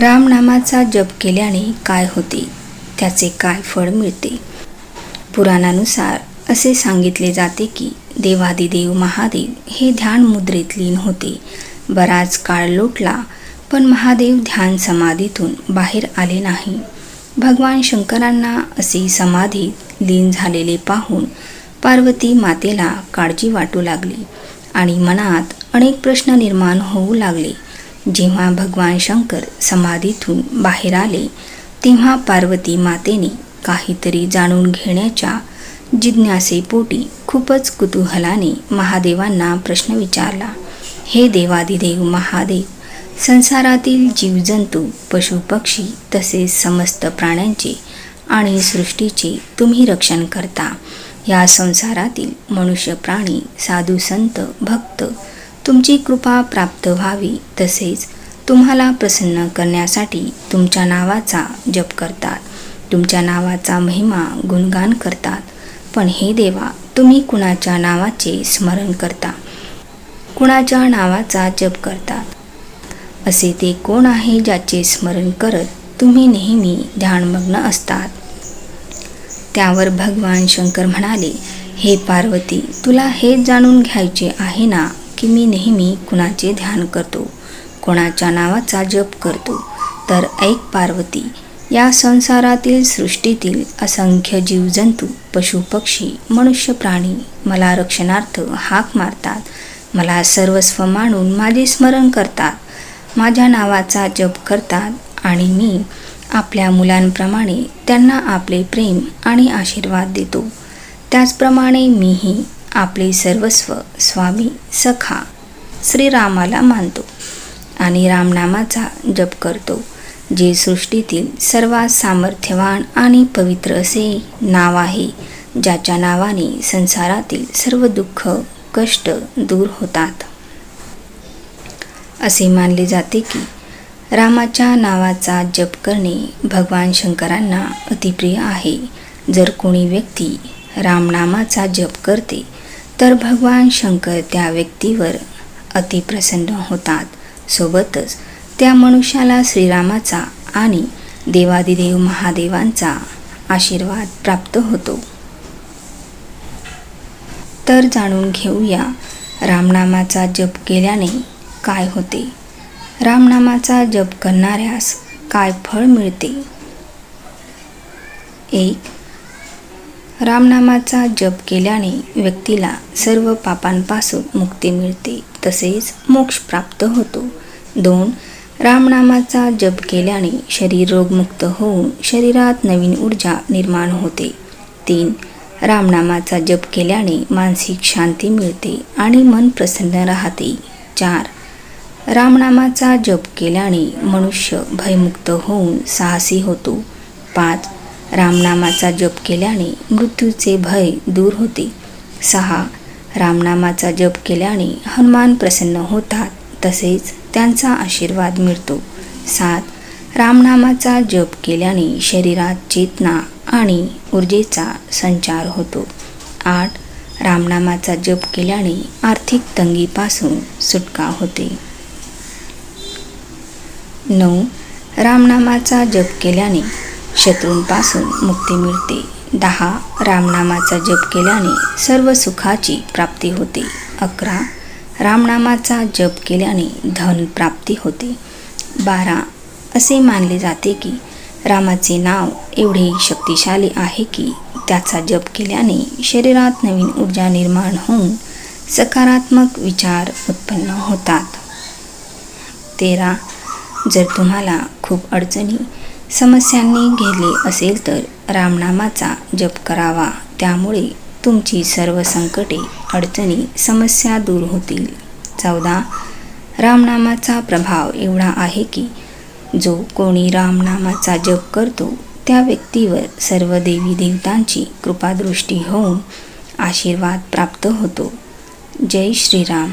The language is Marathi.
रामनामाचा जप केल्याने काय होते? त्याचे काय फळ मिळते? पुराणानुसार असे सांगितले जाते की देवादिदेव महादेव हे ध्यान मुद्रेत लीन होते. बराच काळ लोटला पण महादेव ध्यान समाधीतून बाहेर आले नाही. भगवान शंकरांना असे समाधीत लीन झालेले पाहून पार्वती मातेला काळजी वाटू लागली आणि मनात अनेक प्रश्न निर्माण होऊ लागले. जेव्हा भगवान शंकर समाधीतून बाहेर आले तेव्हा पार्वती मातेने काहीतरी जाणून घेण्याच्या जिज्ञासेपोटी खूपच कुतूहलाने महादेवांना प्रश्न विचारला हे देवादिदेव महादेव संसारातील जीवजंतू पशुपक्षी तसेच समस्त प्राण्यांचे आणि सृष्टीचे तुम्ही रक्षण करता. या संसारातील मनुष्य प्राणी साधू संत भक्त तुमची कृपा प्राप्त व्हावी. तसेच तुम्हाला प्रसन्न करण्यासाठी तुमच्या नावाचा जप करतात. तुमच्या नावाचा महिमा गुणगान करतात. पण हे देवा तुम्ही कुणाच्या नावाचे स्मरण करता? कुणाच्या नावाचा जप करतात? असे ते कोण आहे ज्याचे स्मरण करत तुम्ही नेहमी ध्यानमग्न असतात? त्यावर भगवान शंकर म्हणाले हे पार्वती तुला हे जाणून घ्यायचे आहे ना? की मी नेहमी कुणाचे ध्यान करतो कोणाच्या नावाचा जप करतो. तर ऐक पार्वती या संसारातील सृष्टीतील असंख्य जीवजंतू पशुपक्षी मनुष्य प्राणी मला रक्षणार्थ हाक मारतात. मला सर्वस्व मानून माझे स्मरण करतात. माझ्या नावाचा जप करतात आणि मी आपल्या मुलांप्रमाणे त्यांना आपले प्रेम आणि आशीर्वाद देतो. त्याचप्रमाणे मीही आपले सर्वस्व स्वामी सखा श्रीरामाला मानतो आणि रामनामाचा जप करतो जे सृष्टीतील सर्वात सामर्थ्यवान आणि पवित्र असे नाव आहे ज्याच्या नावाने संसारातील सर्व दुःख कष्ट दूर होतात. असे मानले जाते की रामाच्या नावाचा जप करणे भगवान शंकरांना अतिप्रिय आहे. जर कोणी व्यक्ती रामनामाचा जप करते तर भगवान शंकर त्या व्यक्तीवर अतिप्रसन्न होतात. सोबतच त्या मनुष्याला श्रीरामाचा आणि देवादिदेव महादेवांचा आशीर्वाद प्राप्त होतो. तर जाणून घेऊया रामनामाचा जप केल्याने काय होते? रामनामाचा जप करणाऱ्यास काय फळ मिळते? एक रामनामाचा जप केल्याने व्यक्तीला सर्व पापांपासून मुक्ती मिळते तसेच मोक्ष प्राप्त होतो. दोन रामनामाचा जप केल्याने शरीर रोगमुक्त होऊन शरीरात नवीन ऊर्जा निर्माण होते. तीन रामनामाचा जप केल्याने मानसिक शांती मिळते आणि मन प्रसन्न राहते. चार रामनामाचा जप केल्याने मनुष्य भयमुक्त होऊन साहसी होतो. पाच रामनामाचा जप केल्याने मृत्यूचे भय दूर होते. सहा. रामनामाचा जप केल्याने हनुमान प्रसन्न होतात तसेच त्यांचा आशीर्वाद मिळतो. सात. रामनामाचा जप केल्याने शरीरात चेतना आणि ऊर्जेचा संचार होतो. आठ. रामनामाचा जप केल्याने आर्थिक तंगीपासून सुटका होते. नऊ. रामनामाचा जप केल्याने शत्रूंपासून मुक्ती मिळते. दहा रामनामाचा जप केल्याने सर्व सुखाची प्राप्ती होते. अकरा रामनामाचा जप केल्याने धन प्राप्ती होते. बारा असे मानले जाते की रामाचे नाव एवढे शक्तिशाली आहे की त्याचा जप केल्याने शरीरात नवीन ऊर्जा निर्माण होऊन सकारात्मक विचार उत्पन्न होतात. तेरा जर तुम्हाला खूप अडचणी समस्यांनी गेले असेल तर रामनामाचा जप करावा. त्यामुळे तुमची सर्व संकटे अडचणी समस्या दूर होतील. चौदा. रामनामाचा प्रभाव एवढा आहे की जो कोणी रामनामाचा जप करतो त्या व्यक्तीवर सर्व देवी देवतांची कृपादृष्टी होऊन आशीर्वाद प्राप्त होतो. जय श्रीराम.